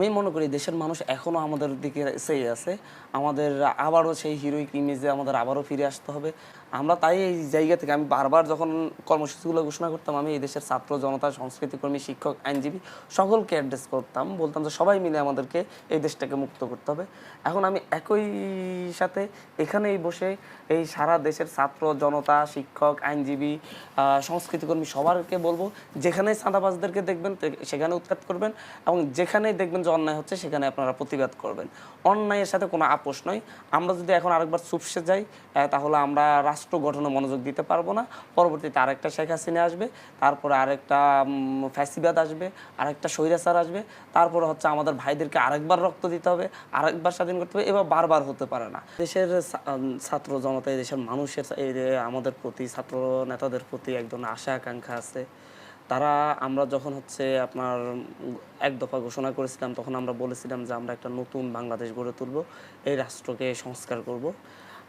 আমি মনে করি দেশের মানুষ এখনও আমাদের দিকে সেই আছে। আমাদের আবারও সেই হিরোইক ইমেজে আমাদের আবারও ফিরে আসতে হবে। আমরা তাই এই জায়গা থেকে আমি বারবার যখন কর্মসূচিগুলো ঘোষণা করতাম, আমি এই দেশের ছাত্র, জনতা, সংস্কৃতি কর্মী, শিক্ষক, আইনজীবী সকলকে অ্যাড্রেস করতাম। বলতাম যে সবাই মিলে আমাদেরকে এই দেশটাকে মুক্ত করতে হবে। এখন আমি একই সাথে এখানেই বসে এই সারা দেশের ছাত্র, জনতা, শিক্ষক, আইনজীবী সংস্কৃতিকর্মী সবারকে বলব, যেখানেই চাঁদাবাজদেরকে দেখবেন সেখানে উৎখাত করবেন এবং যেখানেই দেখবেন অন্যায় হচ্ছে সেখানে আপনারা প্রতিবাদ করবেন। অন্যায়ের সাথে কোনো আপোষ নয়। আমরা যদি এখন আরেকবার চুপসে যাই তাহলে আমরা রাষ্ট্র গঠনে মনোযোগ দিতে পারব না। পরবর্তীতে আরেকটা শেখ হাসিনা আসবে, তারপরে আরেকটা ফ্যাসিবাদ আসবে, আরেকটা স্বৈরাচার আসবে, তারপরে হচ্ছে আমাদের ভাইদেরকে আরেকবার রক্ত দিতে হবে, আরেকবার স্বাধীন করতে হবে, এবার বারবার হতে পারে না। দেশের ছাত্র জনতা দেশের মানুষের আমাদের প্রতি, ছাত্র নেতাদের প্রতি এক ধরনের আশা আকাঙ্ক্ষা আছে। তারা আমরা যখন হচ্ছে আপনার এক দফা ঘোষণা করেছিলাম, তখন আমরা বলেছিলাম যে আমরা একটা নতুন বাংলাদেশ গড়ে তুলব, এই রাষ্ট্রকে সংস্কার করব।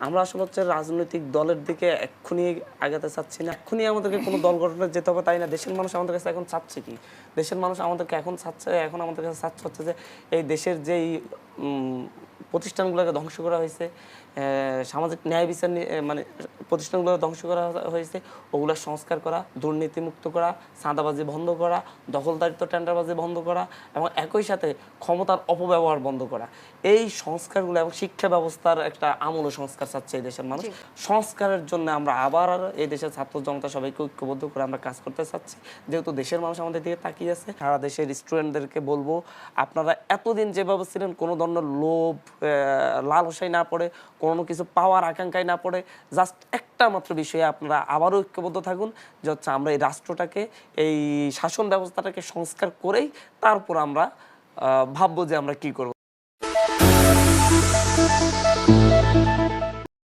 আমরা আসলে হচ্ছে রাজনৈতিক দলের দিকে এক্ষুনি আগাতে চাচ্ছি না। এক্ষুনি আমাদেরকে কোনো দল গঠনে যেতে হবে তাই না? দেশের মানুষ আমাদের কাছে এখন চাচ্ছে কি? দেশের মানুষ আমাদেরকে এখন চাচ্ছে, এখন আমাদের কাছে চাচ্ছে হচ্ছে যে এই দেশের যেই প্রতিষ্ঠানগুলোকে ধ্বংস করা হয়েছে সামাজিক ন্যায় বিচার নিয়ে, মানে প্রতিষ্ঠানগুলো ধ্বংস করা হয়েছে। ওগুলো সংস্কার করা দুর্নীতিমুক্ত করা চাঁদাবাজি বন্ধ করা দখলদারিত্ব টেন্ডারবাজি বন্ধ করা এবং একই সাথে ক্ষমতার অপব্যবহার বন্ধ করা। এই সংস্কারগুলো এবং শিক্ষা ব্যবস্থার একটা আমূল সংস্কার চাচ্ছে এই দেশের মানুষ। সংস্কারের জন্য আমরা আবার এই দেশের ছাত্র জনতা সবাইকে ঐক্যবদ্ধ করে আমরা কাজ করতে চাচ্ছি। যেহেতু দেশের মানুষ আমাদের দিকে তাকিয়ে আছে সারা দেশের স্টুডেন্টদেরকে বলব আপনারা এতদিন যেভাবে ছিলেন কোনো ধরনের লোভ লালসায় না পড়ে, কোনো কিছু পাওয়ার আকাঙ্ক্ষায় না পড়ে জাস্ট একটা মাত্র বিষয়ে আপনারা আবারও ঐক্যবদ্ধ থাকুন, যে হচ্ছে আমরা এই রাষ্ট্রটাকে, এই শাসন ব্যবস্থাটাকে সংস্কার করেই তারপর আমরা ভাববো যে আমরা কি করব।